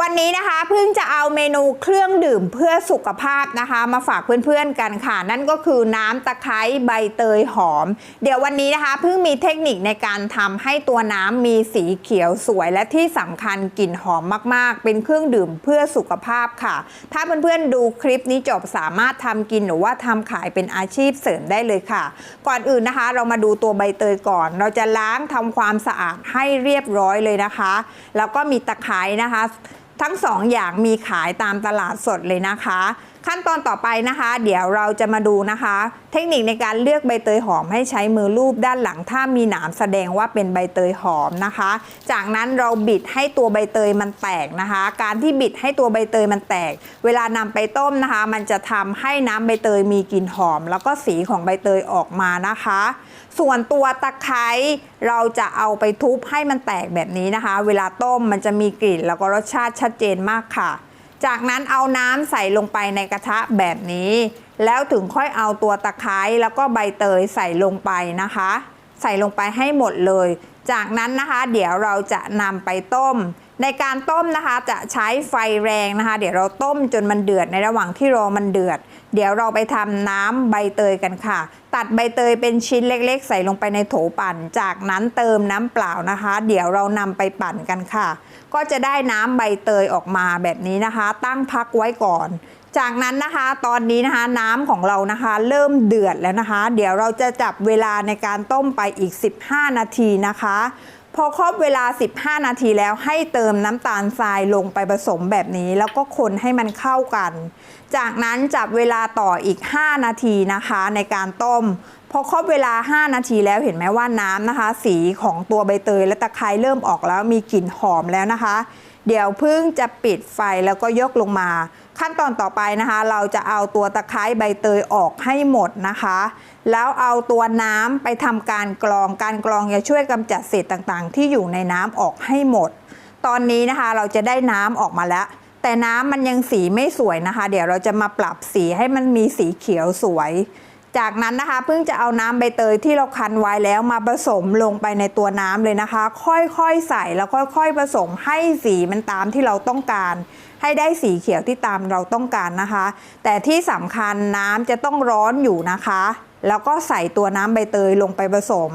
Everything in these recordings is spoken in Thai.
วันนี้นะคะเพิ่งจะเอาเมนูเครื่องดื่มเพื่อสุขภาพนะคะ มาฝากเพื่อนๆกันค่ะ นั่นก็คือน้ำตะไคร้ใบเตยหอม เดี๋ยววันนี้นะคะเพิ่งมีเทคนิคในการทำให้ตัวน้ำมีสีเขียวสวย และที่สำคัญกลิ่นหอมมากๆ เป็นเครื่องดื่มเพื่อสุขภาพค่ะ ถ้าเพื่อนๆดูคลิปนี้จบสามารถทำกินหรือว่าทำขายเป็นอาชีพเสริมได้เลยค่ะ ก่อนอื่นนะคะ เรามาดูตัวใบเตยก่อน เราจะล้างทำความสะอาดให้เรียบร้อยเลยนะคะ แล้วก็มีตะไคร้นะคะ ทั้งสองอย่างมีขายตามตลาดสดเลยนะคะ ขั้นตอนต่อไปนะคะ เดี๋ยวเราจะมาดูนะคะ เทคนิคในการเลือกใบเตยหอมให้ใช้มือลูบด้านหลังถ้ามีหนามแสดงว่าเป็นใบเตยหอมนะคะ จากนั้นเราบิดให้ตัวใบเตยมันแตกนะคะ การที่บิดให้ตัวใบเตยมันแตก เวลานำไปต้มนะคะ มันจะทำให้น้ำใบเตยมีกลิ่นหอม แล้วก็สีของใบเตยออกมานะคะ ส่วนตัวตะไคร้เราจะเอาไปทุบให้มันแตกแบบนี้นะคะ เวลาต้มมันจะมีกลิ่นแล้วก็รสชาติชัดเจนมากค่ะ จากนั้นเอาน้ำใส่ลงไปในกระทะแบบนี้ แล้วถึงค่อยเอาตัวตะไคร้แล้วก็ใบเตยใส่ลงไปนะคะ ใส่ลงไปให้หมดเลย จากนั้นนะคะ เดี๋ยวเราจะนำไปต้ม ในการต้มนะคะจะใช้ไฟแรงนะคะ เดี๋ยวเราต้มจนมันเดือดในระหว่างที่รอมันเดือด เดี๋ยวเราไปทำน้ำใบเตยกันค่ะ ตัดใบเตยเป็นชิ้นเล็กๆ ใส่ลงไปในโถปั่น จากนั้นเติมน้ำเปล่านะคะ เดี๋ยวเรานำไปปั่นกันค่ะ ก็จะได้น้ำใบเตยออกมาแบบนี้นะคะ ตั้งพักไว้ก่อน จากนั้นนะคะ ตอนนี้นะคะน้ำของเรานะคะ เริ่มเดือดแล้วนะคะ เดี๋ยวเราจะจับเวลาในการต้มไปอีก 15 นาทีนะคะ พอครบเวลา 15 นาทีแล้วให้เติมน้ำตาลทรายลงไปผสมแบบนี้ แล้วก็คนให้มันเข้ากัน จากนั้นจับเวลาต่ออีก 5 นาทีนะคะในการต้ม พอครบเวลา 5 นาทีแล้วเห็นไหมว่าน้ำนะคะ สีของตัวใบเตยและตะไคร้เริ่มออกแล้วมีกลิ่นหอมแล้วนะคะ เดี๋ยวพิ่งจะปิดไฟแล้วก็ยกลงมา ขั้นตอนต่อไปนะคะ เราจะเอาตัวตะไคร้ใบเตยออกให้หมดนะคะ แล้วเอาตัวน้ำไปทำการกรองการกรองจะช่วยกำจัดเศษต่างๆ ที่อยู่ในน้ำออกให้หมด ตอนนี้นะคะเราจะได้น้ำออกมาแล้ว แต่น้ำมันยังสีไม่สวยนะคะ เดี๋ยวเราจะมาปรับสีให้มันมีสีเขียวสวย จากนั้นนะคะเพิ่งจะเอาน้ำใบเตยที่เราคั้นไว้แล้วมาผสมลงไปในตัวน้ำเลยนะคะ ค่อยๆใส่แล้วค่อยๆผสมให้สีมันตามที่เราต้องการ ให้ได้สีเขียวที่ตามเราต้องการนะคะ แต่ที่สำคัญน้ำจะต้องร้อนอยู่นะคะ แล้วก็ใส่ตัวน้ำใบเตยลงไปผสม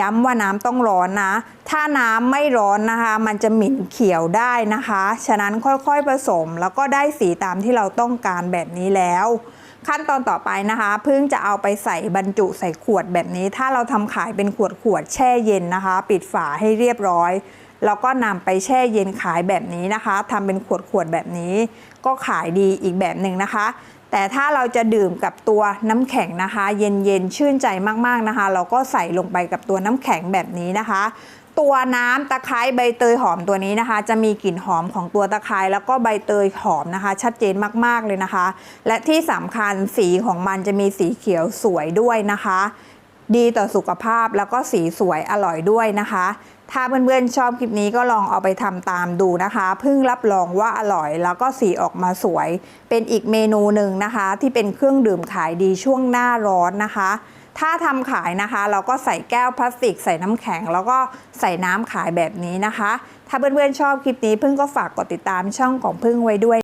ย้ำว่าน้ำต้องร้อนนะ ถ้าน้ำไม่ร้อนนะคะ มันจะหมิ่นเขียวได้นะคะ ฉะนั้นค่อยๆผสมแล้วก็ได้สีตามที่เราต้องการแบบนี้แล้ว ขั้นตอนต่อไปนะคะเพิ่งจะเอาไปใส่บรรจุใส่ขวดแบบนี้ ถ้าเราทำขายเป็นขวดขวดแช่เย็นนะคะ ปิดฝาให้เรียบร้อยแล้วก็นำไปแช่เย็นขายแบบนี้นะคะทำเป็นขวดขวดแบบนี้ ก็ขายดีอีกแบบหนึ่งนะคะ แต่ถ้าเราจะดื่มกับตัวน้ำแข็งนะคะ เย็นๆชื่นใจมากๆนะคะ เราก็ใส่ลงไปกับตัวน้ำแข็งแบบนี้นะคะ ตัวน้ำตะไคร้ใบเตยหอมตัวนี้นะคะ จะมีกลิ่นหอมของตัวตะไคร้แล้วก็ใบเตยหอมนะคะ ชัดเจนมากๆเลยนะคะ และที่สำคัญสีของมันจะมีสีเขียวสวยด้วยนะคะ ดีต่อสุขภาพแล้วก็สีสวยอร่อยด้วยนะคะ ถ้าเพื่อนๆชอบคลิปนี้ก็ลองเอาไปทำตามดูนะคะเพิ่งรับรองว่าอร่อยแล้วก็สีออกมาสวย เป็นอีกเมนูหนึ่งนะคะ ที่เป็นเครื่องดื่มขายดีช่วงหน้าร้อนนะคะ ถ้าทำขายนะคะ เราก็ใส่แก้วพลาสติก ใส่น้ำแข็ง แล้วก็ใส่น้ำขายแบบนี้นะคะ ถ้าเพื่อนๆชอบคลิปนี้พึ่งก็ฝากกดติดตามช่องของพึ่งไว้ด้วย